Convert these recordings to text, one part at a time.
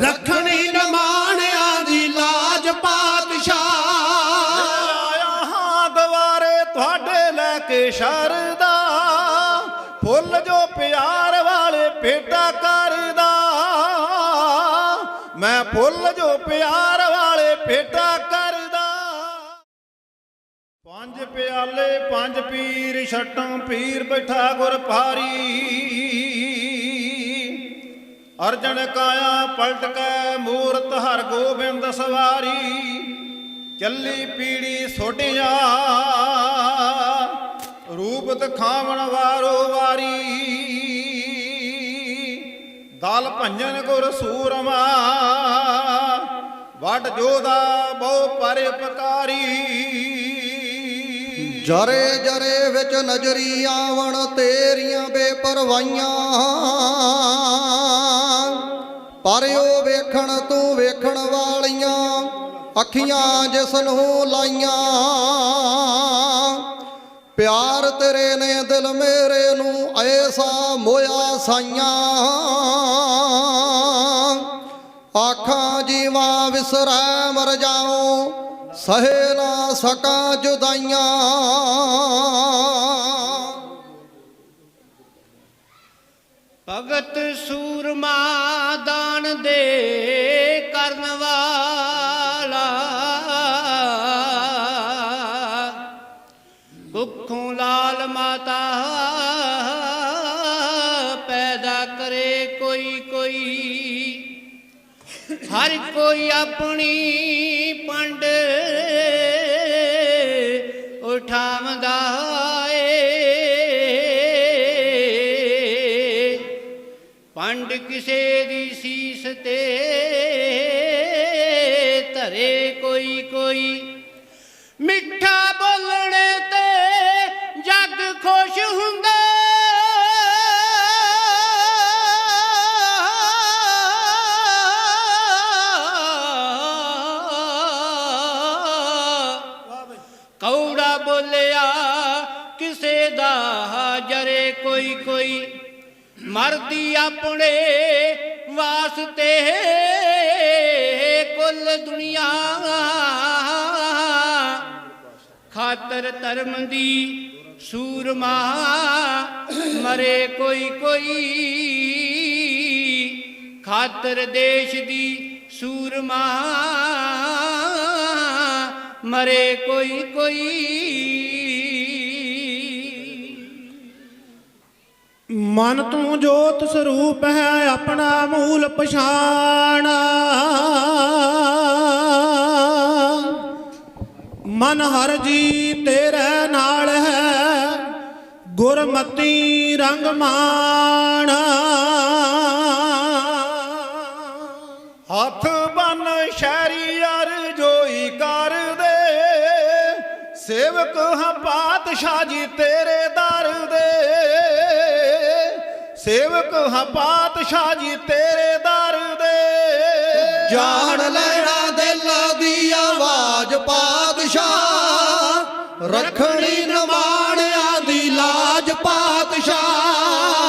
ਰੱਖਣੀ ਨਮਾਣਿਆਂ ਦੀ ਲਾਜ ਪਾਤਸ਼ਾਹ। ਆਇਆ ਹਾਂ ਦੁਆਰੇ ਤੁਹਾਡੇ ਲੈ ਕੇ ਸ਼ਰਦਾ, ਫੁੱਲ ਜੋ ਪਿਆਰ ਵਾਲੇ ਭੇਟਾ ਕਰਦਾ। ਮੈਂ ਫੁੱਲ ਜੋ ਪਿਆਰ ਵਾਲੇ ਭੇਟਾ ਕਰਦਾ। ਪੰਜ ਪਿਆਲੇ, ਪੰਜ ਪੀਰ, ਛਟਾਂ ਪੀਰ ਬੈਠਾ ਗੁਰ ਭਾਰੀ। ਅਰਜਨ ਕਾਇਆ ਪਲਟ ਕੈ ਮੂਰਤ ਹਰ ਗੋਬਿੰਦ ਸਵਾਰੀ, ਚੱਲੀ ਪੀੜੀ ਸੋਢਿਆ। ਰੂਪ ਦਿਖਾਵਣ ਵਾਰੋ ਵਾਰੀ, ਦਲ ਭੰਜਨ ਗੁਰ ਸੂਰਮਾ। ਵੱਡ ਜੋਦਾ ਬਹੁ ਪਰਪਕਾਰੀ ਜਰੇ ਜਰੇ ਵਿੱਚ ਨਜ਼ਰੀ ਆਵਣ ਤੇਰੀਆਂ ਬੇਪਰਵਾਈਆਂ ਪਰ ਉਹ ਵੇਖਣ, ਤੂੰ ਵੇਖਣ ਵਾਲੀਆਂ ਅੱਖੀਆਂ ਜਿਸ ਨੂੰ ਲਾਈਆਂ। ਪਿਆਰ ਤੇਰੇ ਨੇ ਦਿਲ ਮੇਰੇ ਨੂੰ ਐਸਾ ਮੋਇਆ ਸਾਈਆਂ। ਆਖਾਂ, ਜੀਵਾਂ ਵਿਸਰੈ, ਮਰ ਜਾਉ, ਸਹੇ ਨਾ ਸਕਾਂ ਜੁਦਾਈਆਂ। ਭਗਤ ਸੂਰਮਾ ਦਾਨ ਦੇ ਕਰਨ ਵਾਲਾ। ਕੁੱਖੋਂ ਲਾਲ ਮਾਤਾ ਪੈਦਾ ਕਰੇ ਕੋਈ ਕੋਈ। ਹਰ ਕੋਈ ਆਪਣੀ ਮਰਦੀ ਆਪਣੇ ਵਾਸਤੇ ਕੁੱਲ ਦੁਨੀਆ ਖਾਤਰ ਧਰਮ ਦੀ ਸੂਰਮਾ ਮਰੇ ਕੋਈ ਕੋਈ ਖਾਤਰ ਦੇਸ਼ ਦੀ ਸੂਰਮਾ ਮਰੇ ਕੋਈ ਕੋਈ ਮਨ ਤੂੰ ਜੋਤ ਸਰੂਪ ਹੈ ਆਪਣਾ ਮੂਲ ਪਛਾਣ। ਮਨ ਹਰ ਜੀ ਤੇਰੇ ਨਾਲ ਹੈ, ਗੁਰਮਤੀ ਰੰਗ ਮਾਣ। ਹੱਥ ਬੰਨ ਸ਼ਹਿਰੀ ਅਰ ਜੋਈ ਕਰਦੇ ਸੇਵਕ ਹਾਂ ਪਾਤਸ਼ਾਹ ਜੀ ਤੇਰੇ ਦਰ ਦੇ। ਸੇਵਕ ਹਾਂ ਪਾਤਸ਼ਾਹ ਜੀ ਤੇਰੇ ਦਰ ਦੇ। ਜਾਣ ਲੈਣਾ ਦਿਲ ਦੀ ਆਵਾਜ਼ ਪਾਤਸ਼ਾਹ। ਰੱਖਣੀ ਨਮਾਣਿਆਂ ਦੀ ਲਾਜ ਪਾਤਸ਼ਾਹ।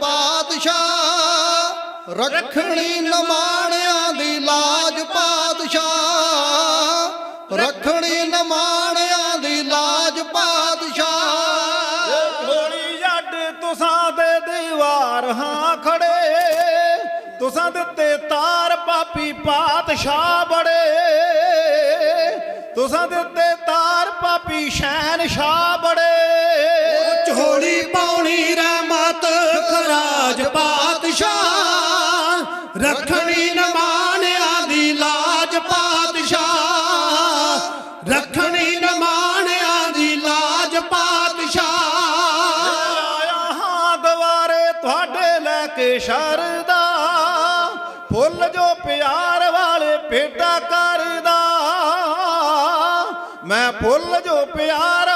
ਪਾਤਸ਼ਾਹ ਰੱਖਣੀ ਨਮਾਣਿਆਂ ਦੀ ਲਾਜ ਪਾਤਸ਼ਾਹ ਰੱਖਣੀ ਨਮਾਣਿਆਂ ਦੀ ਲਾਜ ਪਾਤਸ਼ਾਹ। ਥੋੜੀ ਜੱਟ ਤੁਸਾਂ ਦੇ ਦੀਵਾਰ ਹਾਂ ਖੜੇ ਤੁਸਾਂ ਦਿੱਤੇ ਤਾਰ ਪਾਪੀ ਪਾਤਸ਼ਾਹ ਬੜੇ। ਤੁਸਾਂ ਦਿੱਤੇ ਤਾਰ ਪਾਪੀ ਸ਼ਹਿਨਸ਼ਾਹ ਬੜੇ। ਝੋਲੀ ਪਾਉਣੀ ਰਹਿਮਤ ਖਰਾਜ ਪਾਤਸ਼ਾਹ। ਰੱਖਣੀ ਨਮਾਣਿਆਂ ਦੀ ਲਾਜ ਪਾਤਸ਼ਾਹ। ਰੱਖਣੀ ਨਮਾਣਿਆਂ ਦੀ ਲਾਜ ਪਾਤਸ਼ਾਹ। ਆਇਆ ਹਾਂ ਦੁਆਰੇ ਤੁਹਾਡੇ ਲੈ ਕੇ ਸ਼ਰਦਾ। ਫੁੱਲ ਜੋ ਪਿਆਰ ਵਾਲੇ ਭੇਟਾ ਕਰਦਾ। ਮੈਂ ਫੁੱਲ ਜੋ ਪਿਆਰ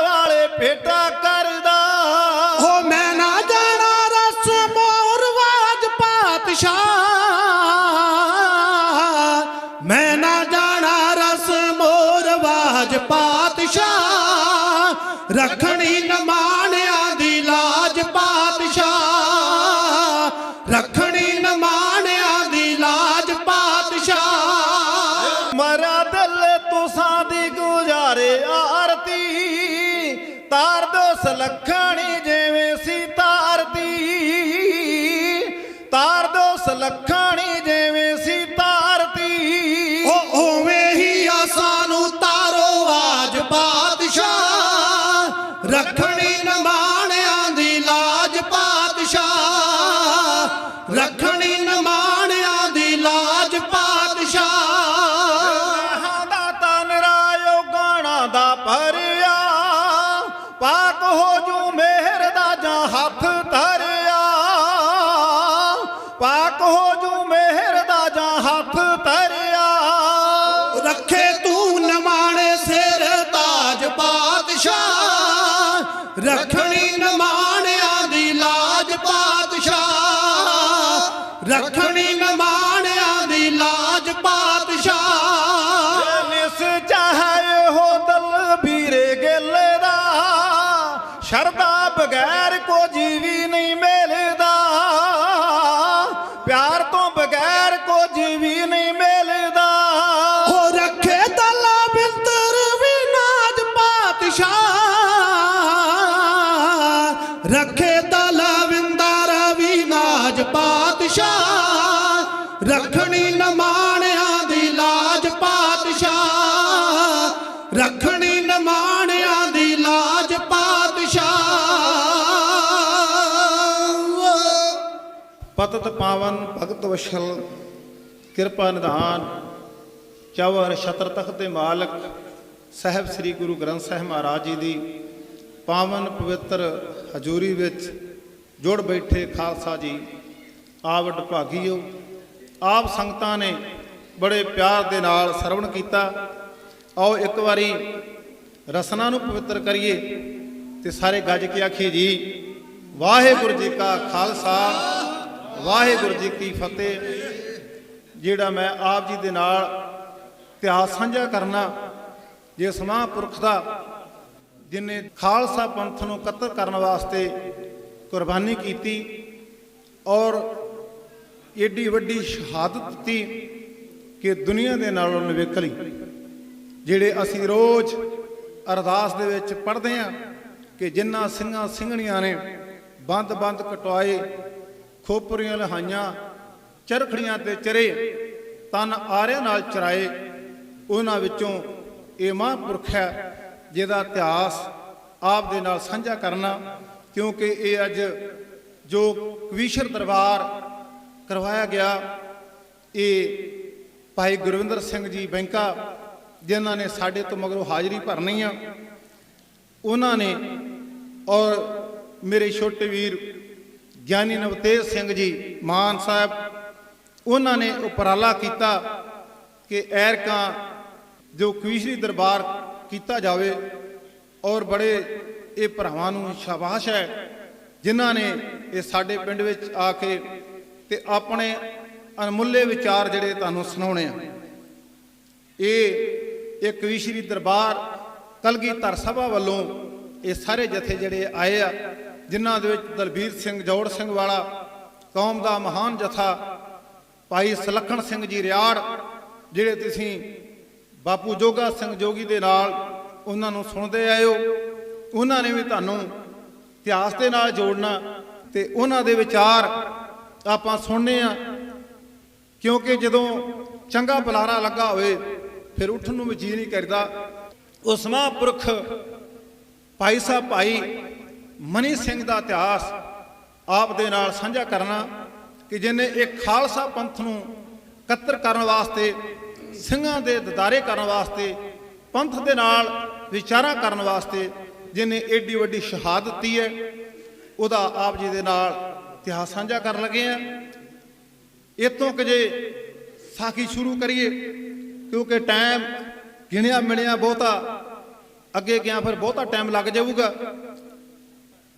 ਸਲਖਣੀ ਜਿਵੇਂ ਸੀ ਤਾਰਤੀ ਤਾਰ ਦੋ ਸਲਖਣੀ ਜਿਵੇਂ ਸੀ ਤਾਰਤੀ ਉਹ ਉਵੇਂ ਹੀ ਆ ਸਾਨੂੰ ਤਾਰੋ ਆਜ ਪਾਤਸ਼ਾਹ, ਰੱਖਣੀ ਨਮਾਣਿਆਂ ਦੀ ਲਾਜ ਪਾਤਸ਼ਾਹ। ਪਾਤਸ਼ਾਹ, ਰੱਖਣੀ ਨਮਾਣਿਆਂ ਦੀ ਲਾਜ ਪਾਤਸ਼ਾਹ, ਰੱਖਣੀ ਨਮਾਣਿਆਂ ਦੀ ਲਾਜ ਪਾਤਸ਼ਾਹ। ਨਿਸ ਚਾਹੇ ਹੋ ਦਲ ਵੀਰੇ ਗਿੱਲ ਦਾ ਸ਼ਰਦਾ ਬਗੈਰ ਕੋ ਜੀਵੀ ਨਹੀਂ ਮਿਲਦਾ ਪਤਤ ਪਾਵਨ ਭਗਤ ਵਸ਼ਲ, ਕਿਰਪਾ ਨਿਧਾਨ, ਚਵਰ ਛਤਰ ਤਖਤ ਦੇ ਮਾਲਕ, ਸਾਹਿਬ ਸ੍ਰੀ ਗੁਰੂ ਗ੍ਰੰਥ ਸਾਹਿਬ ਮਹਾਰਾਜ ਜੀ ਦੀ ਪਾਵਨ ਪਵਿੱਤਰ ਹਜ਼ੂਰੀ ਵਿੱਚ ਜੁੜ ਬੈਠੇ ਖਾਲਸਾ ਜੀ ਆਵਡ ਭਾਗੀਓ। ਆਪ ਸੰਗਤਾਂ ਨੇ ਬੜੇ ਪਿਆਰ ਦੇ ਨਾਲ ਸਰਵਣ ਕੀਤਾ। ਆਓ ਇੱਕ ਵਾਰੀ ਰਸਨਾ ਨੂੰ ਪਵਿੱਤਰ ਕਰੀਏ ਤੇ ਸਾਰੇ ਗੱਜ ਕੇ ਆਖੀਏ ਜੀ, ਵਾਹਿਗੁਰੂ ਜੀ ਕਾ ਖਾਲਸਾ। ਵਾਹਿਗੁਰੂ ਜੀ ਕੀ ਫਤਿਹ। ਜਿਹੜਾ ਮੈਂ ਆਪ ਜੀ ਦੇ ਨਾਲ ਇਤਿਹਾਸ ਸਾਂਝਾ ਕਰਨਾ, ਜਿਸ ਮਹਾਂਪੁਰਖ ਦਾ ਜਿਨੇ ਖਾਲਸਾ ਪੰਥ ਨੂੰ ਕਤਲ ਕਰਨ ਵਾਸਤੇ ਕੁਰਬਾਨੀ ਕੀਤੀ ਔਰ ਏਡੀ ਵੱਡੀ ਸ਼ਹਾਦਤ ਦਿੱਤੀ ਕਿ ਦੁਨੀਆ ਦੇ ਨਾਲੋਂ ਨਵੇਕਲੀ, ਜਿਹੜੇ ਅਸੀਂ ਰੋਜ਼ ਅਰਦਾਸ ਦੇ ਵਿੱਚ ਪੜ੍ਹਦੇ ਹਾਂ ਕਿ ਜਿਨ੍ਹਾਂ ਸਿੰਘਾਂ ਸਿੰਘਣੀਆਂ ਨੇ ਬੰਦ-ਬੰਦ ਕਟਵਾਏ ਖੋਪਰੀਆਂ ਲਹਾਈਆਂ, ਚਰਖੜੀਆਂ ਤੇ ਚਰੇ, ਤਨ ਆਰਿਆਂ ਨਾਲ ਚਰਾਏ। ਉਹਨਾਂ ਵਿੱਚੋਂ ਇਹ ਮਹਾਂਪੁਰਖ ਹੈ ਜਿਹਦਾ ਇਤਿਹਾਸ ਆਪ ਦੇ ਨਾਲ ਸਾਂਝਾ ਕਰਨਾ, ਕਿਉਂਕਿ ਇਹ ਅੱਜ ਜੋ ਕਵੀਸ਼ਰ ਦਰਬਾਰ ਕਰਵਾਇਆ ਗਿਆ, ਇਹ ਭਾਈ ਗੁਰਵਿੰਦਰ ਸਿੰਘ ਜੀ ਬੈਂਕਾ, ਜਿਨ੍ਹਾਂ ਨੇ ਸਾਡੇ ਤੋਂ ਮਗਰੋਂ ਹਾਜ਼ਰੀ ਭਰਨੀ ਆ, ਉਹਨਾਂ ਨੇ ਔਰ ਮੇਰੇ ਛੋਟੇ ਵੀਰ ਗਿਆਨੀ ਨਵਤੇਜ ਸਿੰਘ ਜੀ, ਮਾਨ ਸਾਹਿਬ, ਉਹਨਾਂ ਨੇ ਉਪਰਾਲਾ ਕੀਤਾ ਕਿ ਐਰਕਾਂ ਜੋ ਕਵੀਸ਼ਰੀ ਦਰਬਾਰ ਕੀਤਾ ਜਾਵੇ ਔਰ ਬੜੇ ਇਹ ਭਰਾਵਾਂ ਨੂੰ ਸ਼ਾਬਾਸ਼ ਹੈ ਜਿਨ੍ਹਾਂ ਨੇ ਇਹ ਸਾਡੇ ਪਿੰਡ ਵਿੱਚ ਆ ਕੇ ਤੇ ਆਪਣੇ ਅਨਮੁੱਲੇ ਵਿਚਾਰ ਜਿਹੜੇ ਤੁਹਾਨੂੰ ਸੁਣਾਉਣੇ ਆ। ਇਹ ਇੱਕ ਕਵੀਸ਼ਰੀ ਦਰਬਾਰ ਕਲਗੀਧਰ ਸਭਾ ਵੱਲੋਂ ਇਹ ਸਾਰੇ ਜਥੇ ਜਿਹੜੇ ਆਏ ਆ ਜਿਨ੍ਹਾਂ ਦੇ ਵਿੱਚ ਦਲਬੀਰ ਸਿੰਘ, ਜੋੜ ਸਿੰਘ ਵਾਲਾ, ਕੌਮ ਦਾ ਮਹਾਨ ਜਥਾ, ਭਾਈ ਸਲੱਖਣ ਸਿੰਘ ਜੀ ਰਿਆੜ, ਜਿਹੜੇ ਤੁਸੀਂ ਬਾਪੂ ਜੋਗਾ ਸਿੰਘ ਜੋਗੀ ਦੇ ਨਾਲ ਉਹਨਾਂ ਨੂੰ ਸੁਣਦੇ ਆਇਓ, ਉਹਨਾਂ ਨੇ ਵੀ ਤੁਹਾਨੂੰ ਇਤਿਹਾਸ ਦੇ ਨਾਲ ਜੋੜਨਾ ਤੇ ਉਹਨਾਂ ਦੇ ਵਿਚਾਰ ਆਪਾਂ ਸੁਣਨੇ ਆ। ਕਿਉਂਕਿ ਜਦੋਂ ਚੰਗਾ ਬੁਲਾਰਾ ਲੱਗਾ ਹੋਵੇ, ਫਿਰ ਉੱਠਣ ਨੂੰ ਵੀ ਜੀ ਨਹੀਂ ਕਰਦਾ। ਉਸ ਮਹਾਂਪੁਰਖ ਭਾਈ ਸਾਹਿਬ ਭਾਈ ਮਨੀ ਸਿੰਘ ਦਾ ਇਤਿਹਾਸ ਆਪ ਦੇ ਨਾਲ ਸਾਂਝਾ ਕਰਨਾ ਕਿ ਜਿਨੇ ਇਹ ਖਾਲਸਾ ਪੰਥ ਨੂੰ ਇਕੱਤਰ ਕਰਨ ਵਾਸਤੇ, ਸਿੰਘਾਂ ਦੇ ਦਦਾਰੇ ਕਰਨ ਵਾਸਤੇ, ਪੰਥ ਦੇ ਨਾਲ ਵਿਚਾਰਾਂ ਕਰਨ ਵਾਸਤੇ ਜਿਨੇ ਏਡੀ ਵੱਡੀ ਸ਼ਹਾਦਤ ਦਿੱਤੀ ਹੈ, ਉਹਦਾ ਆਪ ਜੀ ਦੇ ਨਾਲ ਇਤਿਹਾਸ ਸਾਂਝਾ ਕਰਨ ਲੱਗੇ ਆ ਇਤੋਂ ਕਿ ਜੇ ਸਾਖੀ ਸ਼ੁਰੂ ਕਰੀਏ, ਕਿਉਂਕਿ ਟਾਈਮ ਗਿਣਿਆ ਮਿਲਿਆ ਬਹੁਤਾ ਅੱਗੇ ਗਿਆ ਫਿਰ ਬਹੁਤਾ ਟਾਈਮ ਲੱਗ ਜਾਊਗਾ।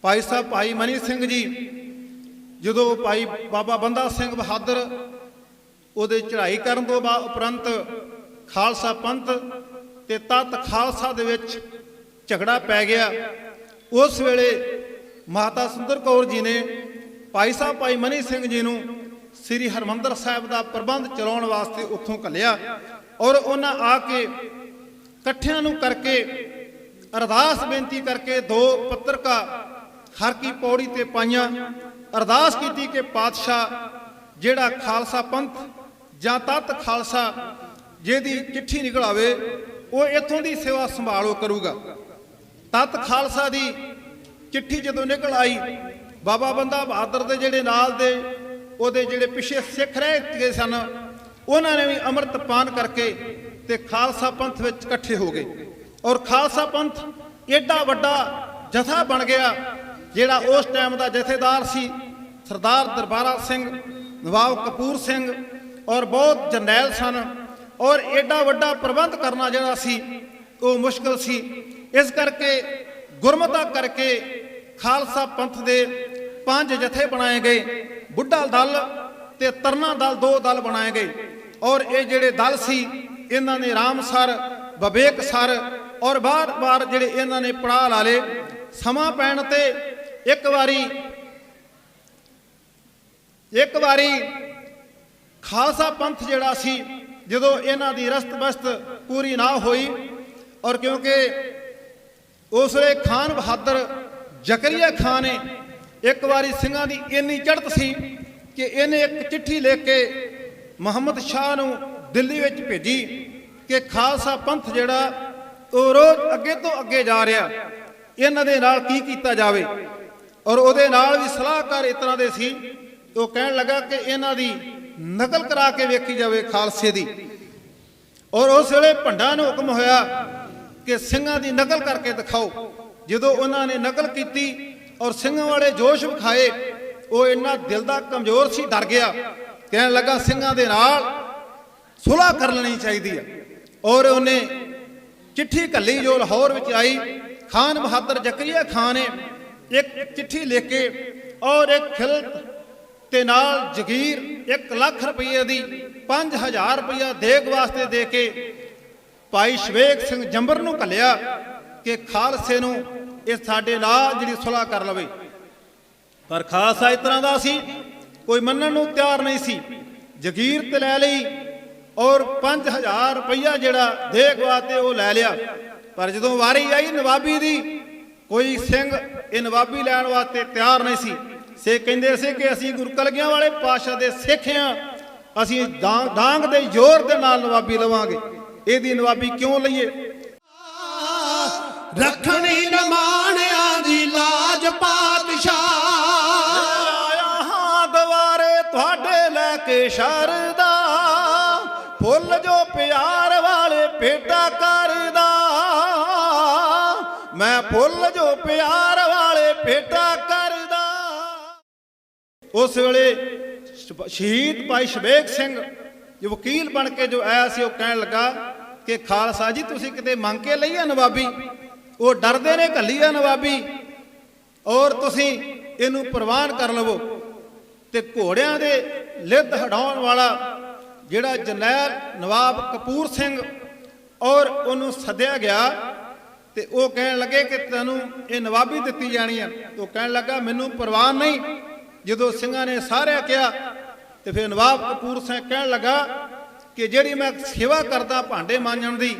ਭਾਈ ਸਾਹਿਬ, ਭਾਈ ਮਨੀ ਸਿੰਘ ਜੀ, ਜਦੋਂ ਭਾਈ ਬਾਬਾ ਬੰਦਾ ਸਿੰਘ ਬਹਾਦਰ ਉਹਦੇ ਚੜ੍ਹਾਈ ਕਰਨ ਤੋਂ ਬਾਅਦ ਉਪਰੰਤ ਖਾਲਸਾ ਪੰਥ ਤੇ ਤਤ ਖਾਲਸਾ ਦੇ ਵਿੱਚ ਝਗੜਾ ਪੈ ਗਿਆ। ਉਸ ਵੇਲੇ ਮਾਤਾ ਸੁੰਦਰ ਕੌਰ ਜੀ ਨੇ ਭਾਈ ਸਾਹਿਬ, ਭਾਈ ਮਨੀ ਸਿੰਘ ਜੀ ਨੂੰ ਸ੍ਰੀ ਹਰਮੰਦਰ ਸਾਹਿਬ ਦਾ ਪ੍ਰਬੰਧ ਚਲਾਉਣ ਵਾਸਤੇ ਉੱਥੋਂ ਘੱਲਿਆ ਔਰ ਉਹਨਾਂ ਆ ਕੇ ਇਕੱਠਿਆਂ ਨੂੰ ਕਰਕੇ ਅਰਦਾਸ ਬੇਨਤੀ ਕਰਕੇ ਦੋ ਪੱਤਰਕਾ ਹਰ ਕੀ ਪੌੜੀ ਤੇ ਪਾਈਆਂ, ਅਰਦਾਸ ਕੀਤੀ ਕਿ ਪਾਤਸ਼ਾਹ ਜਿਹੜਾ ਖਾਲਸਾ ਪੰਥ ਜਾਂ ਤਤ ਖਾਲਸਾ ਜਿਹਦੀ ਚਿੱਠੀ ਨਿਕਲ ਆਵੇ, ਉਹ ਇੱਥੋਂ ਦੀ ਸੇਵਾ ਸੰਭਾਲੋ ਕਰੂਗਾ। ਤਤ ਖਾਲਸਾ ਦੀ ਚਿੱਠੀ ਜਦੋਂ ਨਿਕਲ ਆਈ, ਬਾਬਾ ਬੰਦਾ ਬਹਾਦਰ ਦੇ ਜਿਹੜੇ ਨਾਲ ਦੇ, ਉਹਦੇ ਜਿਹੜੇ ਪਿੱਛੇ ਸਿੱਖ ਰਹਿ ਗਏ ਸਨ, ਉਹਨਾਂ ਨੇ ਵੀ ਅੰਮ੍ਰਿਤ ਪਾਨ ਕਰਕੇ ਤੇ ਖਾਲਸਾ ਪੰਥ ਵਿੱਚ ਇਕੱਠੇ ਹੋ ਗਏ। ਔਰ ਖਾਲਸਾ ਪੰਥ ਏਡਾ ਵੱਡਾ ਜਥਾ ਬਣ ਗਿਆ ਜਿਹੜਾ ਉਸ ਟਾਈਮ ਦਾ ਜਥੇਦਾਰ ਸੀ, ਸਰਦਾਰ ਦਰਬਾਰਾ ਸਿੰਘ, ਨਵਾਬ ਕਪੂਰ ਸਿੰਘ ਔਰ ਬਹੁਤ ਜਰਨੈਲ ਸਨ ਔਰ ਐਡਾ ਵੱਡਾ ਪ੍ਰਬੰਧ ਕਰਨਾ ਜਿਹੜਾ ਸੀ, ਉਹ ਮੁਸ਼ਕਲ ਸੀ। ਇਸ ਕਰਕੇ ਗੁਰਮਤਾ ਕਰਕੇ ਖਾਲਸਾ ਪੰਥ ਦੇ ਪੰਜ ਜਥੇ ਬਣਾਏ ਗਏ। ਬੁੱਢਾ ਦਲ ਤੇ ਤਰਨਾ ਦਲ ਦੋ ਦਲ ਬਣਾਏ ਗਏ ਔਰ ਇਹ ਜਿਹੜੇ ਦਲ ਸੀ, ਇਹਨਾਂ ਨੇ ਰਾਮ ਸਰ ਬਵੇਕ ਸਰ ਔਰ ਬਾਰ-ਬਾਰ ਜਿਹੜੇ ਇਹਨਾਂ ਨੇ ਪੜਾਅ ਲਾ ਲਏ। ਸਮਾਂ ਪੈਣ ਤੇ ਇੱਕ ਵਾਰੀ। ਇੱਕ ਵਾਰੀ ਖਾਲਸਾ ਪੰਥ ਜਿਹੜਾ ਸੀ, ਜਦੋਂ ਇਹਨਾਂ ਦੀ ਰਸਤ-ਬਸਤ ਪੂਰੀ ਨਾ ਹੋਈ ਔਰ ਕਿਉਂਕਿ ਉਸ ਵੇਲੇ ਖਾਨ ਬਹਾਦਰ ਜ਼ਕਰੀਆ ਖਾਨ ਨੇ ਇੱਕ ਵਾਰੀ ਸਿੰਘਾਂ ਦੀ ਇੰਨੀ ਚੜ੍ਹਤ ਸੀ ਕਿ ਇਹਨੇ ਇੱਕ ਚਿੱਠੀ ਲਿਖ ਕੇ ਮੁਹੰਮਦ ਸ਼ਾਹ ਨੂੰ ਦਿੱਲੀ ਵਿੱਚ ਭੇਜੀ ਕਿ ਖਾਲਸਾ ਪੰਥ ਜਿਹੜਾ ਉਹ ਰੋਜ਼ ਅੱਗੇ ਤੋਂ ਅੱਗੇ ਜਾ ਰਿਹਾ। ਇਹਨਾਂ ਦੇ ਨਾਲ ਕੀ ਕੀਤਾ ਜਾਵੇ? ਔਰ ਉਹਦੇ ਨਾਲ ਵੀ ਸਲਾਹਕਾਰ ਇਸ ਤਰ੍ਹਾਂ ਦੇ ਸੀ ਉਹ ਕਹਿਣ ਲੱਗਾ ਕਿ ਇਹਨਾਂ ਦੀ ਨਕਲ ਕਰਾ ਕੇ ਵੇਖੀ ਜਾਵੇ ਖਾਲਸੇ ਦੀ। ਔਰ ਉਸ ਵੇਲੇ ਭੰਡਾ ਨੂੰ ਹੁਕਮ ਹੋਇਆ ਕਿ ਸਿੰਘਾਂ ਦੀ ਨਕਲ ਕਰਕੇ ਦਿਖਾਓ। ਜਦੋਂ ਉਹਨਾਂ ਨੇ ਨਕਲ ਕੀਤੀ ਔਰ ਸਿੰਘਾਂ ਵਾਲੇ ਜੋਸ਼ ਵਿਖਾਏ, ਉਹ ਇੰਨਾ ਦਿਲ ਦਾ ਕਮਜ਼ੋਰ ਸੀ, ਡਰ ਗਿਆ। ਕਹਿਣ ਲੱਗਾ, ਸਿੰਘਾਂ ਦੇ ਨਾਲ ਸੁਲ੍ਹਾ ਕਰ ਲੈਣੀ ਚਾਹੀਦੀ ਹੈ ਔਰ ਉਹਨੇ ਚਿੱਠੀ ਘੱਲੀ ਜੋ ਲਾਹੌਰ ਵਿੱਚ ਆਈ, ਖਾਨ ਬਹਾਦਰ ਜ਼ਕਰੀਆ ਖਾਨ ਨੇ ਇੱਕ ਚਿੱਠੀ ਲਿਖ ਕੇ ਔਰ ਇੱਕ ਖਿਲਤ ਤੇ ਨਾਲ ਜਗੀਰ 1 ਲੱਖ ਰੁਪਏ ਦੀ 5000 ਰੁਪਇਆ ਦੇਗ ਵਾਸਤੇ ਦੇ ਕੇ ਭਾਈ ਸ਼ਵੇਕ ਸਿੰਘ ਜੰਬਰ ਨੂੰ ਘੱਲਿਆ ਕਿ ਖਾਲਸੇ ਨੂੰ ਇਹ ਸਾਡੇ ਨਾਲ ਜਿਹੜੀ ਸੁਲ੍ਹਾ ਕਰ ਲਵੇ। ਪਰ ਖਾਲਸਾ ਇਸ ਤਰ੍ਹਾਂ ਦਾ ਸੀ, ਕੋਈ ਮੰਨਣ ਨੂੰ ਤਿਆਰ ਨਹੀਂ ਸੀ। ਜਗੀਰ ਤੇ ਲੈ ਲਈ ਔਰ 5000 ਰੁਪਇਆ ਜਿਹੜਾ ਦੇਗ ਵਾਸਤੇ ਉਹ ਲੈ ਲਿਆ। ਪਰ ਜਦੋਂ ਵਾਰੀ ਆਈ ਨਵਾਬੀ ਦੀ ਕੋਈ ਸਿੰਘ ਇਹ ਨਵਾਬੀ ਲੈਣ ਵਾਸਤੇ ਤਿਆਰ ਨਹੀਂ ਸੀ। ਸੇ ਕਹਿੰਦੇ ਸੀ ਕਿ ਅਸੀਂ ਗੁਰਕਲਗੀਆਂ ਵਾਲੇ ਪਾਤਸ਼ਾਹ ਦੇ ਸਿੱਖ ਹਾਂ। ਅਸੀਂ ਡਾਂਗ ਡਾਂਗ ਦੇ ਜ਼ੋਰ ਦੇ ਨਾਲ ਨਵਾਬੀ ਲਵਾਂਗੇ। ਇਹਦੀ ਨਵਾਬੀ ਕਿਉਂ ਲਈਏ? ਰੱਖਣੀ ਰਮਾਣਿਆਂ ਪਿਆਰ ਵਾਲੇ ਭੇਟਾ ਕਰਦਾ। ਉਸ ਵੇਲੇ ਸ਼ਹੀਦ ਭਾਈ ਸ਼ਬੇਕ ਸਿੰਘ ਜੋ ਵਕੀਲ ਬਣ ਕੇ ਜੋ ਆਇਆ ਸੀ, ਉਹ ਕਹਿਣ ਲੱਗਾ ਕਿ, ਖਾਲਸਾ ਜੀ, ਤੁਸੀਂ ਕਿਤੇ ਮੰਗ ਕੇ ਲਈ ਆ ਨਵਾਬੀ? ਉਹ ਡਰਦੇ ਨੇ, ਘੱਲੀ ਆ ਨਵਾਬੀ। ਔਰ ਤੁਸੀਂ ਇਹਨੂੰ ਪ੍ਰਵਾਨ ਕਰ ਲਵੋ। ਤੇ ਘੋੜਿਆਂ ਦੇ ਲਿੱਦ ਹਟਾਉਣ ਵਾਲਾ ਜਿਹੜਾ ਜਰਨੈਲ ਨਵਾਬ ਕਪੂਰ ਸਿੰਘ ਔਰ ਉਹਨੂੰ ਸੱਦਿਆ ਗਿਆ ਤੇ ਉਹ ਕਹਿਣ ਲੱਗੇ ਕਿ ਤੈਨੂੰ ਇਹ ਨਵਾਬੀ ਦਿੱਤੀ ਜਾਣੀ ਆ। ਉਹ ਕਹਿਣ ਲੱਗਾ, ਮੈਨੂੰ ਪ੍ਰਵਾਨ ਨਹੀਂ। ਜਦੋਂ ਸਿੰਘਾਂ ਨੇ ਸਾਰਿਆਂ ਕਿਹਾ, ਤੇ ਫਿਰ ਨਵਾਬ ਕਪੂਰ ਸਿੰਘ ਕਹਿਣ ਲੱਗਾ ਕਿ ਜਿਹੜੀ ਮੈਂ ਸੇਵਾ ਕਰਦਾ ਭਾਂਡੇ ਮਾਂਜਣ ਦੀ,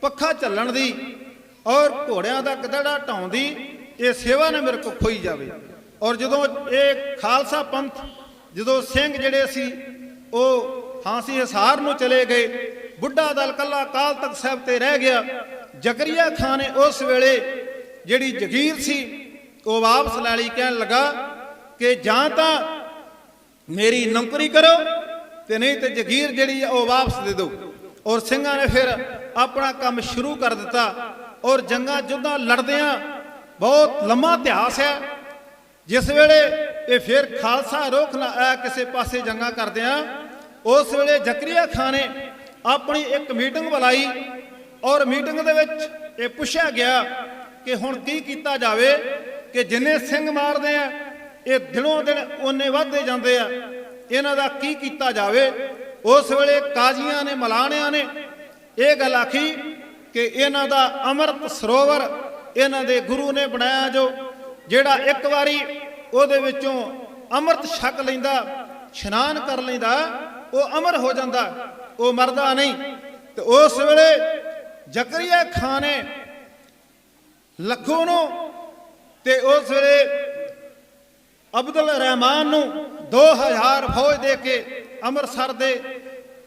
ਪੱਖਾ ਝੱਲਣ ਦੀ ਔਰ ਘੋੜਿਆਂ ਦਾ ਗਧੜਾ ਢਾਉਣ ਦੀ, ਇਹ ਸੇਵਾ ਨਾ ਮੇਰੇ ਕੋਲ ਖੋਈ ਜਾਵੇ। ਔਰ ਜਦੋਂ ਇਹ ਖਾਲਸਾ ਪੰਥ, ਜਦੋਂ ਸਿੰਘ ਜਿਹੜੇ ਸੀ, ਉਹ ਫਾਂਸੀ ਹਿਸਾਰ ਨੂੰ ਚਲੇ ਗਏ, ਬੁੱਢਾ ਦਲ ਕੱਲਾ ਕਾਲ ਤਖਤ ਸਾਹਿਬ ਤੇ ਰਹਿ ਗਿਆ। ਜ਼ਕਰੀਆ ਖਾਨ ਨੇ ਉਸ ਵੇਲੇ ਜਿਹੜੀ ਜਗੀਰ ਸੀ, ਉਹ ਵਾਪਸ ਲੈ ਲਈ, ਕਹਿਣ ਲੱਗਾ ਕਿ ਜਾਂ ਤਾਂ ਮੇਰੀ ਨੌਕਰੀ ਕਰੋ ਤੇ ਨਹੀਂ ਤੇ ਜਗੀਰ ਜਿਹੜੀ ਆ, ਉਹ ਵਾਪਸ ਦੇ ਦਿਓ। ਔਰ ਸਿੰਘਾਂ ਨੇ ਫਿਰ ਆਪਣਾ ਕੰਮ ਸ਼ੁਰੂ ਕਰ ਦਿੱਤਾ ਔਰ ਜੰਗਾਂ ਜੁੱਧਾਂ ਲੜਦਿਆਂ ਬਹੁਤ ਲੰਮਾ ਇਤਿਹਾਸ ਹੈ। ਜਿਸ ਵੇਲੇ ਇਹ ਫਿਰ ਖਾਲਸਾ ਰੋਕ ਨਾ ਆਇਆ ਕਿਸੇ ਪਾਸੇ ਜੰਗਾਂ ਕਰਦਿਆਂ ਉਸ ਵੇਲੇ ਜ਼ਕਰੀਆ ਖਾਨ ਨੇ ਆਪਣੀ ਇੱਕ ਮੀਟਿੰਗ ਬੁਲਾਈ ਔਰ ਮੀਟਿੰਗ ਦੇ ਵਿੱਚ ਇਹ ਪੁੱਛਿਆ ਗਿਆ ਕਿ ਹੁਣ ਕੀ ਕੀਤਾ ਜਾਵੇ ਕਿ ਜਿੰਨੇ ਸਿੰਘ ਮਾਰਦੇ ਆ, ਇਹ ਦਿਨੋਂ ਦਿਨ ਉਹਨੇ ਵੱਧਦੇ ਜਾਂਦੇ ਆ। ਇਹਨਾਂ ਦਾ ਕੀ ਕੀਤਾ ਜਾਵੇ? ਉਸ ਵੇਲੇ ਕਾਜ਼ੀਆਂ ਨੇ, ਮਲਾਣਿਆਂ ਨੇ ਇਹ ਗੱਲ ਆਖੀ ਕਿ ਇਹਨਾਂ ਦਾ ਅੰਮ੍ਰਿਤ ਸਰੋਵਰ ਇਹਨਾਂ ਦੇ ਗੁਰੂ ਨੇ ਬਣਾਇਆ ਜੋ, ਜਿਹੜਾ ਇੱਕ ਵਾਰੀ ਉਹਦੇ ਵਿੱਚੋਂ ਅੰਮ੍ਰਿਤ ਛਕ ਲੈਂਦਾ, ਇਸ਼ਨਾਨ ਕਰ ਲੈਂਦਾ, ਉਹ ਅਮਰ ਹੋ ਜਾਂਦਾ, ਉਹ ਮਰਦਾ ਨਹੀਂ। ਤੇ ਉਸ ਵੇਲੇ ਜ਼ਕਰੀਆ ਖਾਨ ਨੇ ਲੱਖੋ ਨੂੰ ਤੇ ਉਸ ਵੇਲੇ ਅਬਦੁਲ ਰਹਿਮਾਨ ਨੂੰ 2000 ਫੌਜ ਦੇ ਕੇ ਅੰਮ੍ਰਿਤਸਰ ਦੇ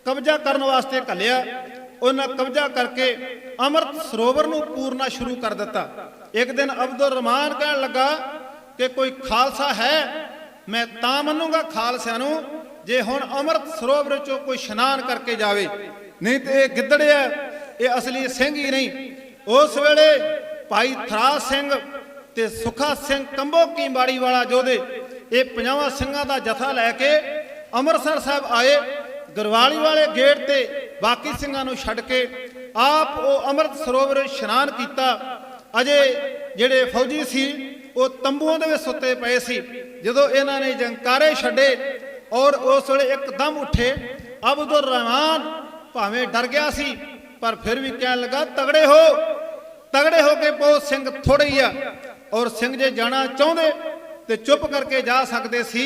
ਕਬਜ਼ਾ ਕਰਨ ਵਾਸਤੇ ਘੱਲਿਆ। ਉਹਨਾਂ ਕਬਜ਼ਾ ਕਰਕੇ ਅੰਮ੍ਰਿਤ ਸਰੋਵਰ ਨੂੰ ਪੂਰਨਾ ਸ਼ੁਰੂ ਕਰ ਦਿੱਤਾ। ਇੱਕ ਦਿਨ ਅਬਦੁਲ ਰਹਿਮਾਨ ਕਹਿਣ ਲੱਗਾ ਕਿ ਕੋਈ ਖਾਲਸਾ ਹੈ? ਮੈਂ ਤਾਂ ਮੰਨੂਗਾ ਖਾਲਸਿਆਂ ਨੂੰ ਜੇ ਹੁਣ ਅੰਮ੍ਰਿਤ ਸਰੋਵਰ ਚੋਂ ਕੋਈ ਇਸ਼ਨਾਨ ਕਰਕੇ ਜਾਵੇ। ਨਹੀਂ ਤੇ ਇਹ ਗਿੱਦੜਿਆ ਇਹ ਅਸਲੀ ਸਿੰਘ ਹੀ ਨਹੀਂ। ਉਸ ਵੇਲੇ ਭਾਈ ਥਰਾ ਸਿੰਘ ਤੇ ਸੁਖਾ ਸਿੰਘ ਕੰਬੋ ਕੀ ਵਾਲਾ ਜੋਧੇ ਇਹ ਪੰਜਾਵਾਂ ਸਿੰਘਾਂ ਦਾ ਜਥਾ ਲੈ ਕੇ ਅੰਮ੍ਰਿਤਸਰ ਸਾਹਿਬ ਆਏ, ਗਰਵਾਲੀ ਵਾਲੇ ਗੇਟ ਤੇ ਬਾਕੀ ਸਿੰਘਾਂ ਨੂੰ ਛੱਡ ਕੇ ਆਪ ਉਹ ਅੰਮ੍ਰਿਤ ਸਰੋਵਰ ਇਸ਼ਨਾਨ ਕੀਤਾ। ਅਜੇ ਜਿਹੜੇ ਫੌਜੀ ਸੀ, ਉਹ ਤੰਬੂਆਂ ਦੇ ਵਿੱਚ ਸੁੱਤੇ ਪਏ ਸੀ। ਜਦੋਂ ਇਹਨਾਂ ਨੇ ਜੰਕਾਰੇ ਛੱਡੇ ਔਰ ਉਸ ਵੇਲੇ ਇੱਕਦਮ ਉੱਠੇ, ਅਬਦੁਰ ਰਹਿਮਾਨ ਭਾਵੇਂ ਡਰ ਗਿਆ ਸੀ ਪਰ ਫਿਰ ਵੀ ਕਹਿਣ ਲੱਗਾ, ਤਗੜੇ ਹੋ ਤਗੜੇ ਹੋ ਕੇ ਪੋ ਸਿੰਘ ਥੋੜੇ ਹੀ ਆ। ਔਰ ਸਿੰਘ ਜੇ ਜਾਣਾ ਚਾਹੁੰਦੇ ਤੇ ਚੁੱਪ ਕਰਕੇ ਜਾ ਸਕਦੇ ਸੀ,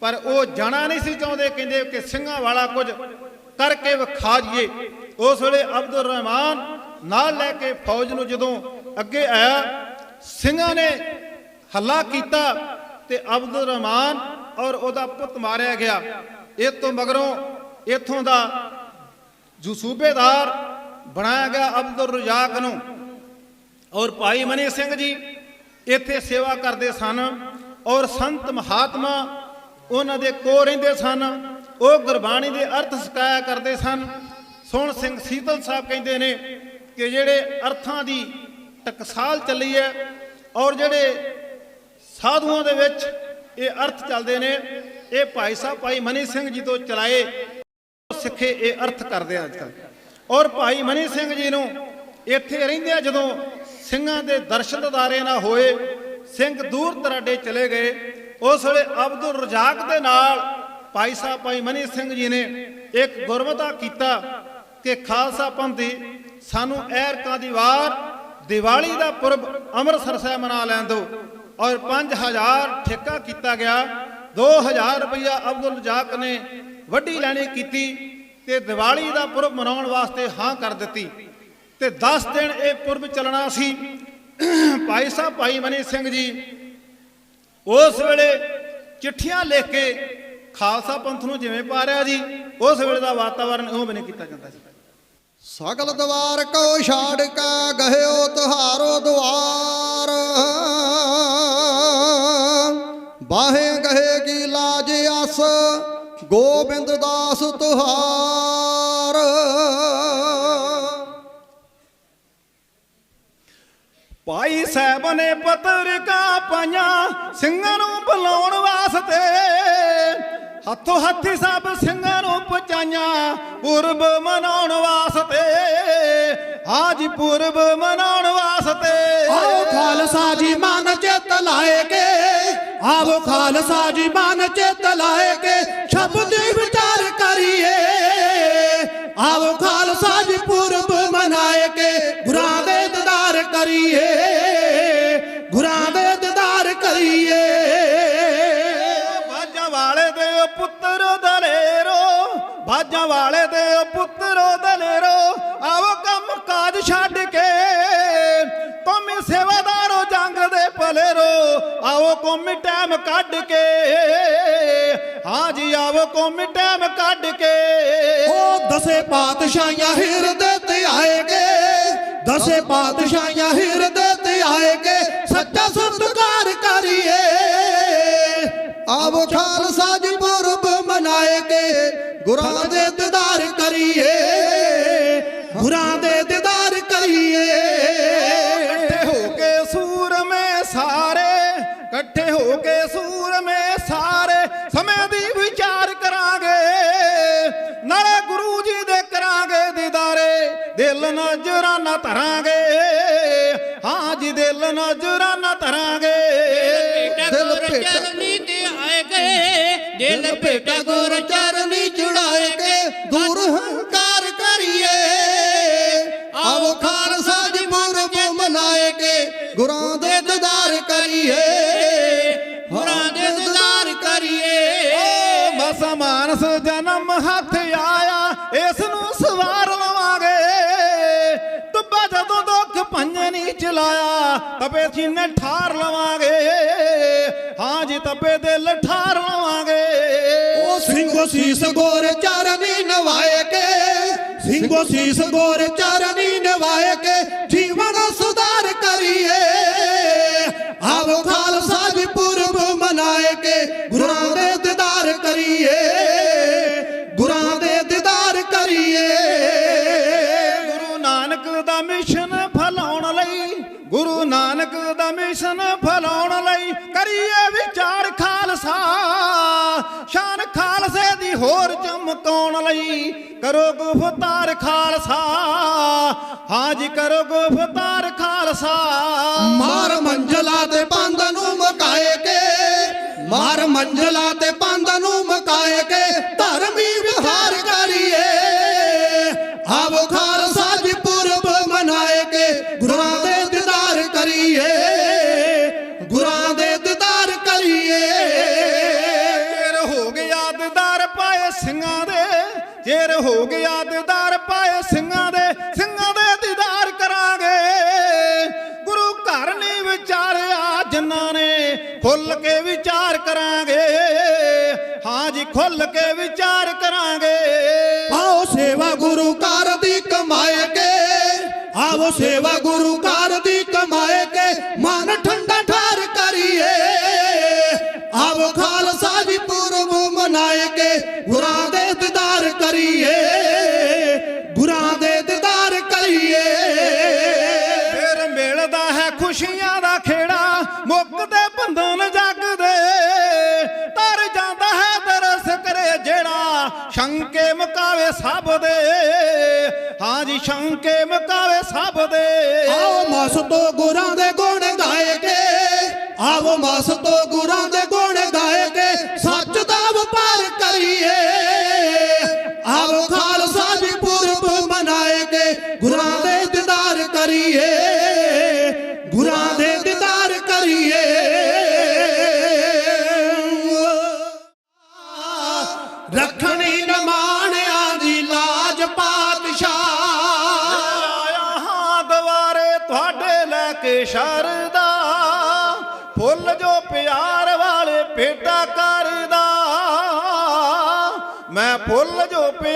ਪਰ ਉਹ ਜਾਣਾ ਨਹੀਂ ਸੀ ਚਾਹੁੰਦੇ, ਕਹਿੰਦੇ ਕਿ ਸਿੰਘਾਂ ਵਾਲਾ ਕੁਝ ਕਰਕੇ ਵਿਖਾ ਜੀਏ ਉਸ ਵੇਲੇ ਅਬਦੁਰ ਰਹਿਮਾਨ ਨਾਲ ਲੈ ਕੇ ਫੌਜ ਨੂੰ ਜਦੋਂ ਅੱਗੇ ਆਇਆ, ਸਿੰਘਾਂ ਨੇ ਹੱਲਾ ਕੀਤਾ ਤੇ ਅਬਦੁਰ ਰਹਿਮਾਨ ਔਰ ਉਹਦਾ ਪੁੱਤ ਮਾਰਿਆ ਗਿਆ। ਇਹ ਤੋਂ ਮਗਰੋਂ ਇਥੋਂ ਦਾ ਜੋ ਸੂਬੇਦਾਰ ਬਣਾਇਆ ਗਿਆ ਅਬਦੁਰ ਰਜ਼ਾਕ ਨੂੰ। ਔਰ ਭਾਈ ਮਨੀ ਸਿੰਘ ਜੀ ਇੱਥੇ ਸੇਵਾ ਕਰਦੇ ਸਨ ਔਰ ਸੰਤ ਮਹਾਤਮਾ ਉਹਨਾਂ ਦੇ ਕੋ ਰਹਿੰਦੇ ਸਨ। ਉਹ ਗੁਰਬਾਣੀ ਦੇ ਅਰਥ ਸਿਖਾਇਆ ਕਰਦੇ ਸਨ। ਸੋਹਣ ਸਿੰਘ ਸੀਤਲ ਸਾਹਿਬ ਕਹਿੰਦੇ ਨੇ ਕਿ ਜਿਹੜੇ ਅਰਥਾਂ ਦੀ ਟਕਸਾਲ ਚੱਲੀ ਹੈ ਔਰ ਜਿਹੜੇ ਸਾਧੂਆਂ ਦੇ ਵਿੱਚ ਇਹ ਅਰਥ ਚੱਲਦੇ ਨੇ, ਇਹ ਭਾਈ ਸਾਹਿਬ, ਭਾਈ ਮਨੀ ਸਿੰਘ ਜੀ ਤੋਂ ਚਲਾਏ ਸਿੱਖੇ ਇਹ ਅਰਥ ਕਰਦੇ ਆ ਅੱਜ ਕੱਲ੍ਹ। ਔਰ ਭਾਈ ਮਨੀ ਸਿੰਘ ਜੀ ਨੂੰ ਇੱਥੇ ਰਹਿੰਦੇ ਜਦੋਂ ਸਿੰਘਾਂ ਦੇ ਦਰਸ਼ਨ ਦਿਦਾਰੇ ਨਾ ਹੋਏ, ਸਿੰਘ ਦੂਰ ਦਰਾਡੇ ਚਲੇ ਗਏ। ਉਸ ਵੇਲੇ ਅਬਦੁਲ ਰਜ਼ਾਕ ਦੇ ਨਾਲ ਭਾਈ ਸਾਹਿਬ ਭਾਈ ਮਨੀ ਸਿੰਘ ਜੀ ਨੇ ਇੱਕ ਗੁਰਮਤਾ ਕੀਤਾ ਕਿ ਖਾਲਸਾ ਪੰਥ ਦੀ ਸਾਨੂੰ ਐਰਕਾਂ ਦੀ ਵਾਰ, ਦੀਵਾਲੀ ਦਾ ਪੁਰਬ ਅੰਮ੍ਰਿਤਸਰ ਸਾਹਿਬ ਮਨਾ ਲੈਣ ਦਿਓ। ਔਰ 5000 ਠੇਕਾ ਕੀਤਾ ਗਿਆ। 2000 ਰੁਪਇਆ ਅਬਦੁਲ ਰਜ਼ਾਕ ਨੇ ਵੱਡੀ ਲੈਣੀ ਕੀਤੀ। ਤੇ ਦੀਵਾਲੀ ਦਾ ਪੁਰਬ ਮਨਾਉਣ ਵਾਸਤੇ ਹਾਂ ਕਰ ਦਿੱਤੀ। ਤੇ 10 ਦਿਨ ਇਹ ਪੁਰਬ ਚੱਲਣਾ ਸੀ। ਭਾਈ ਸਾਹਿਬ, ਭਾਈ ਮਨੀ ਸਿੰਘ ਜੀ, ਉਸ ਵੇਲੇ ਚਿੱਠੀਆਂ ਲਿਖ ਕੇ ਖਾਲਸਾ ਪੰਥ ਨੂੰ ਜਿਵੇਂ ਪਾ ਰਿਹਾ ਜੀ, ਉਸ ਵੇਲੇ ਦਾ ਵਾਤਾਵਰਣ ਉਹ ਬਣੇ ਕੀਤਾ ਜਾਂਦਾ ਸੀ। ਸਗਲ ਦਵਾਰ ਕੋ ਛਾੜ ਕਾ ਗਹਿਓ ਤੁਹਾਰੋ ਦੁਆਰ। ਬਾਹੇ ਗਹੇ ਕੀ ਲਾਜ ਅਸ ਗੋਬਿੰਦ ਦਾਸ ਤੁਹਾਰ। ਭਾਈ ਸਾਹਿਬ ਨੇ ਪਤਰਿਕਾ ਪਾਈਆਂ ਸਿੰਘਾਂ ਨੂੰ ਬੁਲਾਉਣ ਵਾਸਤੇ। ਹੱਥੋਂ ਹੱਥੀ ਸਭ ਸਿੰਘਾਂ ਨੂੰ ਪਹੁੰਚਾਈਆਂ ਪੁਰਬ ਮਨਾਉਣ ਵਾਸਤੇ। ਹਾਜੀ ਪੁਰਬ ਮਨਾਉਣ ਵਾਸਤੇ। ਆਓ ਖਾਲਸਾ ਜੀ ਮਨ ਚਿਤ ਲਾਏ ਆਵੋ ਖਾਲਸਾ ਜੀ ਮਨ ਚਿਤ ਲਾਏ ਕੇ ਸ਼ਬਦ ਵਿਚਾਰ ਕਰੀਏ। ਆਵੋ ਖਾਲਸਾ ਜੀ ਪੁਰਬ ਮਨਾਏ ਕੇ ਗੁਰਾਂ ਦੇ ਦੀਦਾਰ ਕਰੀਏ। ਗੁਰਾਂ ਦੇ ਦੀਦਾਰ ਕਰੀਏ। ਬਾਜਾਂ ਵਾਲੇ ਦੇ ਪੁੱਤਰ ਦਲੇਰੋ, ਬਾਜਾਂ ਵਾਲੇ ਦੇ ਪੁੱਤਰੋ ਦਲੇਰੋ, ਆਵੋ ਕੰਮ ਕਾਜ ਛੱਡ ਕੇ ਭਲੇਰੋ ਆਵੋ ਕੋਮੀ ਟਾਈਮ ਕੱਢ ਕੇ। ਹਾਂ ਜੀ ਆਵੋ ਕੋਮੀ ਟਾਈਮ ਕੱਢ ਕੇ। ਉਹ ਦਸੇ ਪਾਤਸ਼ਾਹਾਂ ਹਿਰਦੇ ਤੇ ਆਏਗੇ ਦਸੇ ਪਾਤਸ਼ਾਹਾਂ ਹਿਰਦੇ ਤੇ ਆਏਗੇ ਸੱਚਾ ਸਤਕਾਰ ਕਰੀਏ। ਆਓ ਖਾਲਸਾ ਜੀ ਪੁਰਬ ਮਨਾਏ ਕੇ ਗੁਰਾਂ ਦੇ ਨਾਲੇ ਗੁਰੂ ਜੀ ਦੇ ਕਰਾਂਗੇ ਦੀਦਾਰੇ ਦਿਲ ਨਜ਼ਰਾਂ ਨਾ ਧਰਾਂਗੇ। ਜੀ ਦਿਲ ਨਜ਼ਰਾਨਾ ਧਰਾਂਗੇ ਦਿਲ ਭੇਟਾ- ਚਰਨੀ ਤੇ ਆਏ ਦਿਲ ਭੇਟਾ ਗੁਰ ਚਰਨੀ ਚੜਾਏ ਕੇ ਦੂਰ ਹੰਕਾਰ ਕਰੀਏ। ਆਵੋ ਖਾਲਸਾ ਜੀ ਪੁਰਬ ਮਨਾਏ ਕੇ ਗੁਰਾਂ ਦੇ ਦੀਦਾਰ ਕਰੀਏ। ਗੁਰਾਂ ਦੇ ਦੀਦਾਰ ਕਰੀਏ। ਓ ਬਸ ਮਾਨਸ ਜਨਮ ਹੱਥ ਤਪੇ ਤਬੇ ਸੀਨੇ ਠਾਰ ਲਵਾਂਗੇ। ਹਾਂ ਜੀ ਤਬੇ ਦਿਲ ਠਾਰ ਲਵਾਂਗੇ। ਉਹ ਸਿੰਘੋ ਸੀਸ ਗੋਰ ਚਰਨੀ ਨਵਾਏ ਕੇ। ਸਿੰਘੋ ਸੀਸ ਗੋਰ ਚਰਨੀ ਨਵਾਏ ਕੇ। ਜੀਵਨ ਸੁਧਾਰ ਕਰੀਏ। ਹੋਰ ਚਮਕਾਉਣ ਲਈ ਕਰੋ ਗੁਫਤਾਰ ਖਾਲਸਾ। ਹਾਂ ਜੀ ਕਰੋ ਗੁਫਤਾਰ ਖਾਲਸਾ। ਮਾਰ ਮੰਜ਼ਲਾ ਤੇ ਬੰਦ ਨੂੰ ਮਕਾਏ ਕੇ। ਮਾਰ ਮੰਜ਼ਲਾ ਤੇ ਵਿਚਾਰਿਆ ਨੇ ਖੁੱਲ ਕੇ ਵਿਚਾਰ ਕਰਾਂਗੇ। ਹਾਂ ਜੀ, ਖੁੱਲ ਕੇ ਵਿਚਾਰ ਕਰਾਂਗੇ। ਆਓ ਸੇਵਾ ਗੁਰੂ ਘਰ ਦੀ ਕਮਾਏ ਕੇ। ਆਵੋ ਸੇਵਾ ਗੁਰੂ ਘਰ ਦੀ ਕਮਾਏ ਕੇ। ਮਨ ਠੰਡਾ ਠਾਰ ਕਰੀਏ। ਆਓ ਖਾਲਸਾ ਜੀ ਪੁਰਬ ਮਨਾਏ ਕੇ। ਗੁਰਾਂ ਦੇ ਦੀਦਾਰ ਕਰੀਏ। ਮੁਕਾਵੇ ਸਭ ਦੇ ਹਾਂ ਜੀ ਸ਼ੰਕੇ ਮੁਕਾਵੇ ਸਭ ਦੇ ਆਓ ਮਾਸ ਤੋਂ ਗੁਰਾਂ ਦੇ ਗੁਣ ਗਾਏ ਕੇ। ਆਓ ਮਾਸ ਤੋਂ ਗੁਰਾਂ ਦੇ ਕਰਦਾ ਮੈਂ